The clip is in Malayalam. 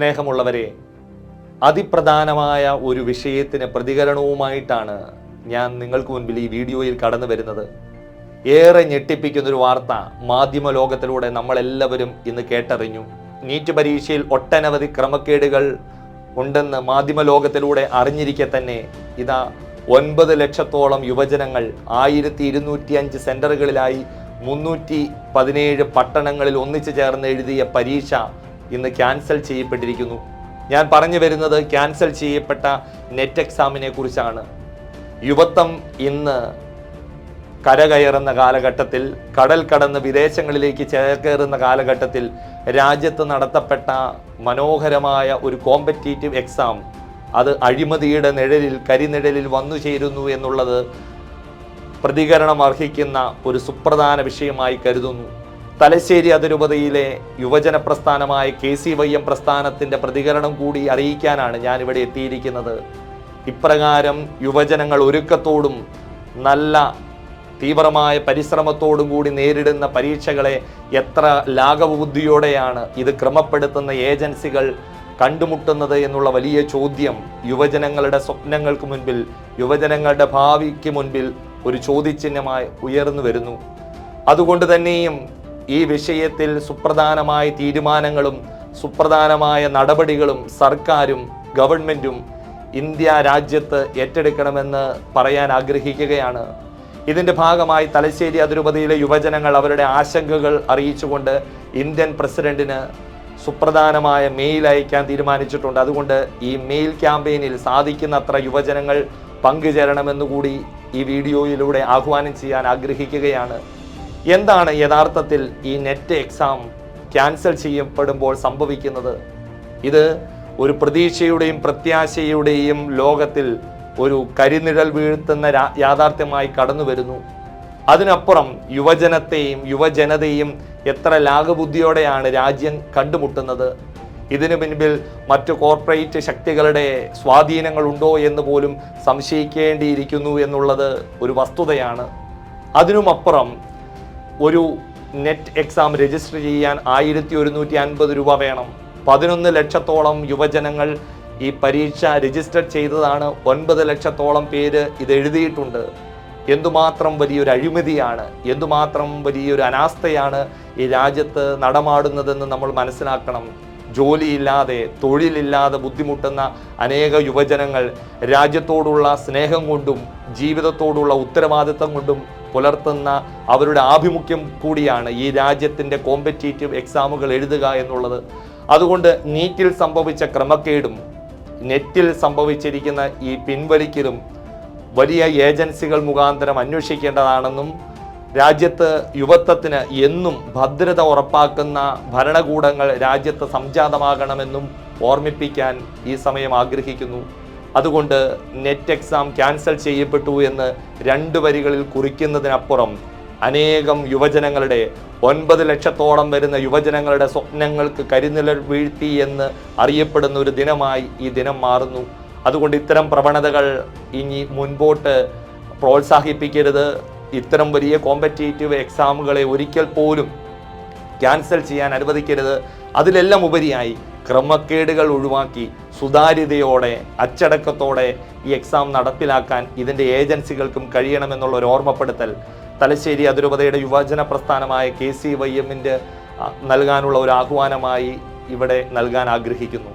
സ്നേഹമുള്ളവരെ അതിപ്രധാനമായ ഒരു വിഷയത്തിന് പ്രതികരണവുമായിട്ടാണ് ഞാൻ നിങ്ങൾക്ക് മുൻപിൽ ഈ വീഡിയോയിൽ കടന്നു വരുന്നത്. ഏറെ ഞെട്ടിപ്പിക്കുന്നൊരു വാർത്ത മാധ്യമ ലോകത്തിലൂടെ നമ്മളെല്ലാവരും ഇന്ന് കേട്ടറിഞ്ഞു. നീറ്റ് പരീക്ഷയിൽ ഒട്ടനവധി ക്രമക്കേടുകൾ ഉണ്ടെന്ന് മാധ്യമ ലോകത്തിലൂടെ അറിഞ്ഞിരിക്കെ തന്നെ ഇതാ ഒൻപത് ലക്ഷത്തോളം യുവജനങ്ങൾ ആയിരത്തി ഇരുന്നൂറ്റി അഞ്ച് സെന്ററുകളിലായി മുന്നൂറ്റി പതിനേഴ് പട്ടണങ്ങളിൽ ഒന്നിച്ചു ചേർന്ന് എഴുതിയ പരീക്ഷ ഇന്ന് ക്യാൻസൽ ചെയ്യപ്പെട്ടിരിക്കുന്നു. ഞാൻ പറഞ്ഞു വരുന്നത് ക്യാൻസൽ ചെയ്യപ്പെട്ട നെറ്റ് എക്സാമിനെ കുറിച്ചാണ്. യുവത്വം ഇന്ന് കരകയറുന്ന കാലഘട്ടത്തിൽ കടൽ കടന്ന് വിദേശങ്ങളിലേക്ക് ചേക്കേറുന്ന കാലഘട്ടത്തിൽ രാജ്യത്ത് നടത്തപ്പെട്ട മനോഹരമായ ഒരു കോമ്പറ്റീറ്റീവ് എക്സാം അത് അഴിമതിയുടെ നിഴലിൽ കരിനിഴലിൽ വന്നു ചേരുന്നു എന്നുള്ളത് പ്രതികരണം അർഹിക്കുന്ന ഒരു സുപ്രധാന വിഷയമായി കരുതുന്നു. തലശ്ശേരി അതിരൂപതയിലെ യുവജന പ്രസ്ഥാനമായ കെ സി വൈ എം പ്രസ്ഥാനത്തിന്റെ പ്രതികരണം കൂടി അറിയിക്കാനാണ് ഞാനിവിടെ എത്തിയിരിക്കുന്നത്. ഇപ്രകാരം യുവജനങ്ങൾ ഒരുക്കത്തോടും നല്ല തീവ്രമായ പരിശ്രമത്തോടും കൂടി നേരിടുന്ന പരീക്ഷകളെ എത്ര ലാഘവബുദ്ധിയോടെയാണ് ഇത് ക്രമപ്പെടുത്തുന്ന ഏജൻസികൾ കണ്ടുമുട്ടുന്നത് എന്നുള്ള വലിയ ചോദ്യം യുവജനങ്ങളുടെ സ്വപ്നങ്ങൾക്ക് മുൻപിൽ യുവജനങ്ങളുടെ ഭാവിക്ക് മുൻപിൽ ഒരു ചോദ്യചിഹ്നമായി ഉയർന്നു വരുന്നു. അതുകൊണ്ട് തന്നെയും ഈ വിഷയത്തിൽ സുപ്രധാനമായ തീരുമാനങ്ങളും സുപ്രധാനമായ നടപടികളും സർക്കാരും ഗവൺമെന്റും ഇന്ത്യ രാജ്യത്ത് ഏറ്റെടുക്കണമെന്ന് പറയാൻ ആഗ്രഹിക്കുകയാണ്. ഇതിന്റെ ഭാഗമായി തലശ്ശേരി അതിരൂപതയിലെ യുവജനങ്ങൾ അവരുടെ ആശങ്കകൾ അറിയിച്ചുകൊണ്ട് ഇന്ത്യൻ പ്രസിഡന്റിന് സുപ്രധാനമായ മെയിൽ അയക്കാൻ തീരുമാനിച്ചിട്ടുണ്ട്. അതുകൊണ്ട് ഈ മെയിൽ ക്യാമ്പയിനിൽ സാധിക്കുന്നത്ര യുവജനങ്ങൾ പങ്കുചേരണമെന്നുകൂടി ഈ വീഡിയോയിലൂടെ ആഹ്വാനം ചെയ്യാൻ ആഗ്രഹിക്കുകയാണ്. എന്താണ് യഥാർത്ഥത്തിൽ ഈ നെറ്റ് എക്സാം ക്യാൻസൽ ചെയ്യപ്പെടുമ്പോൾ സംഭവിക്കുന്നത്? ഇത് ഒരു പ്രതീക്ഷയുടെയും പ്രത്യാശയുടെയും ലോകത്തിൽ ഒരു കരിനിഴൽ വീഴ്ത്തുന്ന യാഥാർത്ഥ്യമായി കടന്നു വരുന്നു അതിനപ്പുറം യുവജനത്തെയും യുവജനതയും എത്ര ലാഘബുദ്ധിയോടെയാണ് രാജ്യം കണ്ടുമുട്ടുന്നത്? ഇതിനു പിൻപിൽ മറ്റു കോർപ്പറേറ്റ് ശക്തികളുടെ സ്വാധീനങ്ങളുണ്ടോ എന്ന് പോലും സംശയിക്കേണ്ടിയിരിക്കുന്നു എന്നുള്ളത് ഒരു വസ്തുതയാണ്. അതിനുമപ്പുറം ഒരു നെറ്റ് എക്സാം രജിസ്റ്റർ ചെയ്യാൻ ആയിരത്തി ഒരുന്നൂറ്റി അൻപത് രൂപ വേണം. പതിനൊന്ന് ലക്ഷത്തോളം യുവജനങ്ങൾ ഈ പരീക്ഷ രജിസ്റ്റർ ചെയ്തതാണ്. ഒൻപത് ലക്ഷത്തോളം പേര് ഇത് എഴുതിയിട്ടുണ്ട്. എന്തുമാത്രം വലിയൊരു അഴിമതിയാണ് എന്തുമാത്രം വലിയൊരു അനാസ്ഥയാണ് ഈ രാജ്യത്ത് നടമാടുന്നതെന്ന് നമ്മൾ മനസ്സിലാക്കണം. ജോലിയില്ലാതെ തൊഴിലില്ലാതെ ബുദ്ധിമുട്ടുന്ന അനേക യുവജനങ്ങൾ രാജ്യത്തോടുള്ള സ്നേഹം കൊണ്ടും ജീവിതത്തോടുള്ള ഉത്തരവാദിത്തം കൊണ്ടും പുലർത്തുന്ന അവരുടെ ആഭിമുഖ്യം കൂടിയാണ് ഈ രാജ്യത്തിന്റെ കോമ്പറ്റീറ്റീവ് എക്സാമുകൾ എഴുതുക എന്നുള്ളത്. അതുകൊണ്ട് നീറ്റിൽ സംഭവിച്ച ക്രമക്കേടും നെറ്റിൽ സംഭവിച്ചിരിക്കുന്ന ഈ പിൻവലിക്കലും വലിയ ഏജൻസികൾ മുഖാന്തരം അന്വേഷിക്കേണ്ടതാണെന്നും രാജ്യത്ത് യുവത്വത്തിന് എന്നും ഭദ്രത ഉറപ്പാക്കുന്ന ഭരണകൂടങ്ങൾ രാജ്യത്ത് സംജാതമാകണമെന്നും ഓർമ്മിപ്പിക്കാൻ ഈ സമയം ആഗ്രഹിക്കുന്നു. അതുകൊണ്ട് നെറ്റ് എക്സാം ക്യാൻസൽ ചെയ്യപ്പെട്ടു എന്ന് രണ്ട് വരികളിൽ കുറിക്കുന്നതിനപ്പുറം അനേകം യുവജനങ്ങളുടെ ഒൻപത് ലക്ഷത്തോളം വരുന്ന യുവജനങ്ങളുടെ സ്വപ്നങ്ങൾക്ക് കരിനിഴൽ വീഴ്ത്തി എന്ന് അറിയപ്പെടുന്ന ഒരു ദിനമായി ഈ ദിനം മാറുന്നു. അതുകൊണ്ട് ഇത്തരം പ്രവണതകൾ ഇനി മുൻപോട്ട് പ്രോത്സാഹിപ്പിക്കരുത്. ഇത്തരം വലിയ കോമ്പറ്റേറ്റീവ് എക്സാമുകളെ ഒരിക്കൽ പോലും ക്യാൻസൽ ചെയ്യാൻ അനുവദിക്കരുത്. അതിലെല്ലാം ഉപരിയായി ക്രമക്കേടുകൾ ഒഴിവാക്കി സുതാര്യതയോടെ അച്ചടക്കത്തോടെ ഈ എക്സാം നടപ്പിലാക്കാൻ ഇതിന്റെ ഏജൻസികൾക്കും കഴിയണമെന്നുള്ള ഒരു ഓർമ്മപ്പെടുത്തൽ തലശ്ശേരി അതിരൂപതയുടെ യുവജന പ്രസ്ഥാനമായ കെ സി വൈ എമ്മിന്റെ നൽകാനുള്ള ഒരു ആഹ്വാനമായി ഇവിടെ നൽകാൻ ആഗ്രഹിക്കുന്നു.